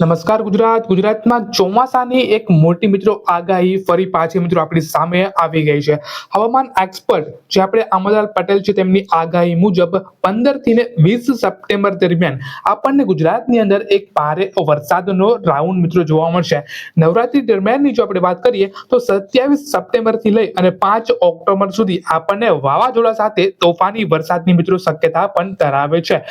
નમસ્કાર ગુજરાત. ગુજરાતમાં ચોમાસાની એક મોટી મિત્રો આગાહી ફરી પાછી મિત્રો આપણી સામે આવી ગઈ છે. હવામાન એક્સપર્ટ જે આપણે અમરલાલ પટેલ છે તેમની આગાહી મુજબ પંદરથી વીસ સપ્ટેમ્બર દરમિયાન આપણને ગુજરાતની અંદર એક ભારે વરસાદનો રાઉન્ડ મિત્રો જોવા મળશે. નવરાત્રી દરમિયાનની જો આપણે વાત કરીએ તો સત્યાવીસ સપ્ટેમ્બરથી લઈ અને પાંચ ઓક્ટોબર સુધી આપણને વાવાઝોડા સાથે તોફાની વરસાદની મિત્રો શક્યતા પણ ધરાવે છે.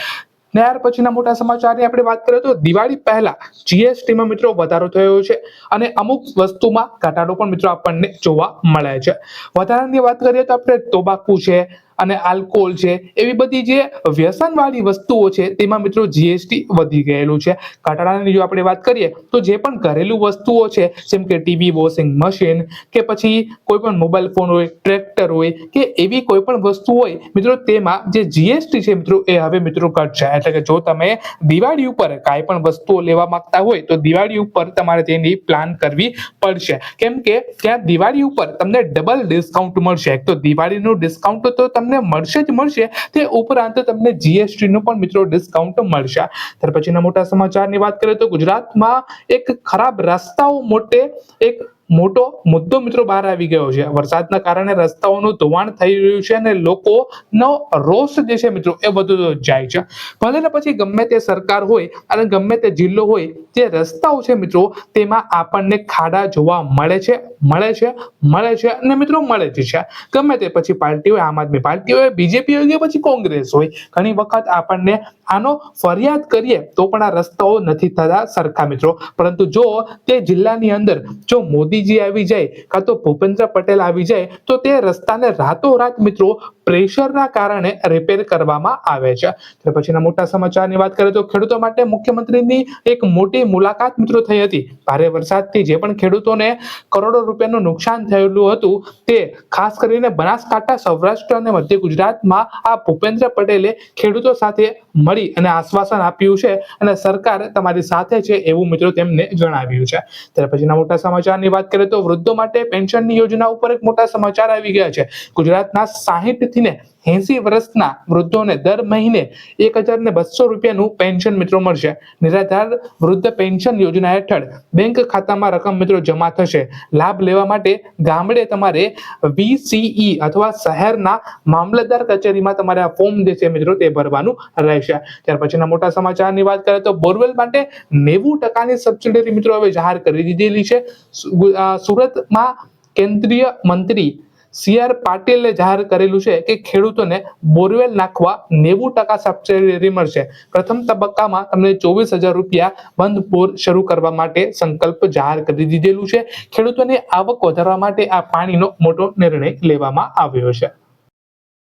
ને યાર પછીના મોટા સમાચારની આપણે વાત કરીએ તો દિવાળી પહેલા જીએસટીમાં મિત્રો વધારો થયો છે અને અમુક વસ્તુમાં ઘટાડો પણ મિત્રો આપણને જોવા મળે છે. વધારાની વાત કરીએ તો આપણે તોબાકુ છે અને આલ્કોહોલ છે, એવી બધી જે વ્યસનવાળી વસ્તુઓ છે, તેમાં મિત્રો જીએસટી વધી ગયેલું છે. ઘટાડાની જો આપણે વાત કરીએ, તો જે પણ ઘરેલું વસ્તુઓ છે, જેમ કે ટીવી, વોશિંગ મશીન કે પછી કોઈ પણ મોબાઈલ ફોન હોય, ટ્રેક્ટર હોય કે એવી કોઈ પણ વસ્તુ હોય, મિત્રો તેમાં જે જીએસટી છે મિત્રો, એ હવે મિત્રો ઘટશે એટલે કે જો તમે દિવાળી ઉપર કાંઈ પણ વસ્તુઓ લેવા માંગતા હોય, તો દિવાળી ઉપર તમારે તેની પ્લાન કરવી પડશે. કેમ કે ત્યાં દિવાળી ઉપર તમને ડબલ ડિસ્કાઉન્ટ મળશે. એક તો દિવાળીનું ડિસ્કાઉન્ટ તો તમને મળશે જ મળશે. તે ઉપરાંત તમને જીએસટી નું પણ મિત્રો ડિસ્કાઉન્ટ મળશે. ત્યાર પછીના મોટા સમાચારની વાત કરીએ તો ગુજરાતમાં એક ખરાબ રસ્તાઓ મોટે એક મોટો મુદ્દો મિત્રો બહાર આવી ગયો છે. વરસાદના કારણે રસ્તાઓનું ધોવાણ થઈ રહ્યું છે અને લોકોનો રોષ જે છે મિત્રો એ વધતો જાય છે. ભલે ને પછી ગમે તે સરકાર હોય અને ગમે તે જિલ્લો હોય, જે રસ્તાઓ છે મિત્રો, તેમાં આપણને ખાડા જોવા મળે છે મળે છે મળે છે અને મિત્રો મળે જ છે. ગમે તે પછી પાર્ટી હોય, આમ આદમી પાર્ટી હોય, બીજેપી હોય કે પછી કોંગ્રેસ હોય, ઘણી વખત આપણને આનો ફરિયાદ કરીએ તો પણ આ રસ્તાઓ નથી થતા સરખા મિત્રો. પરંતુ જો તે જિલ્લાની અંદર જો મોદીજી આવી જાય કાં તો ભૂપેન્દ્ર પટેલ આવી જાય, તો તે રસ્તાને રાતોરાત મિત્રો પ્રેશરના કારણે રિપેર કરવામાં આવે છે. ત્યાર પછીના મોટા સમાચારની વાત કરીએ તો ખેડૂતો માટે મુખ્યમંત્રીની એક મોટી મુલાકાત મિત્રો થઈ હતી. ભારે વરસાદથી જે પણ ખેડૂતોને કરોડો રૂપિયાનું નુકસાન થયેલું હતું, તે ખાસ કરીને બનાસકાંઠા, સૌરાષ્ટ્ર અને મધ્ય ગુજરાતમાં આ ભૂપેન્દ્ર પટેલે ખેડૂતો સાથે મળી અને આશ્વાસન આપ્યું છે અને સરકાર તમારી સાથે છે એવું મિત્રો તેમને જણાવ્યું છે. ત્યાર પછીના મોટા સમાચારની વાત કરીએ તો વૃદ્ધો માટે પેન્શનની યોજના ઉપર એક મોટા સમાચાર આવી ગયા છે. ગુજરાતના સાહીઠથી ને એસી વર્ષના વૃદ્ધોને દર મહિને એક હજાર ને બસો રૂપિયાનું પેન્શન મિત્રો મળશે. નિરાધાર વૃદ્ધ પેન્શન યોજના હેઠળ બેંક ખાતામાં રકમ મિત્રો જમા થશે. લાભ લેવા માટે ગામડે તમારે વીસીઈ અથવા શહેરના મામલતદાર કચેરીમાં તમારે આ ફોર્મ જે છે મિત્રો તે ભરવાનું રહેશે. ત્યાર પછીના મોટા સમાચારની વાત કરીએ તો બોરવેલ માટે નેવું ટકાની સબસિડી મિત્રો હવે જાહેર કરી દીધેલી છે. સુરતમાં કેન્દ્રીય મંત્રી સી આર પાટીલે જાહેર કરેલું છે કે ખેડૂતોને બોરવેલ નાખવા નેવું ટકા સબસિડી મળશે પ્રથમ તબક્કામાં તમને ચોવીસ હજાર રૂપિયા બંધ બોર શરૂ કરવા માટે સંકલ્પ જાહેર કરી દીધેલું છે. ખેડૂતોની આવક વધારવા માટે આ પાણીનો મોટો નિર્ણય લેવામાં આવ્યો છે.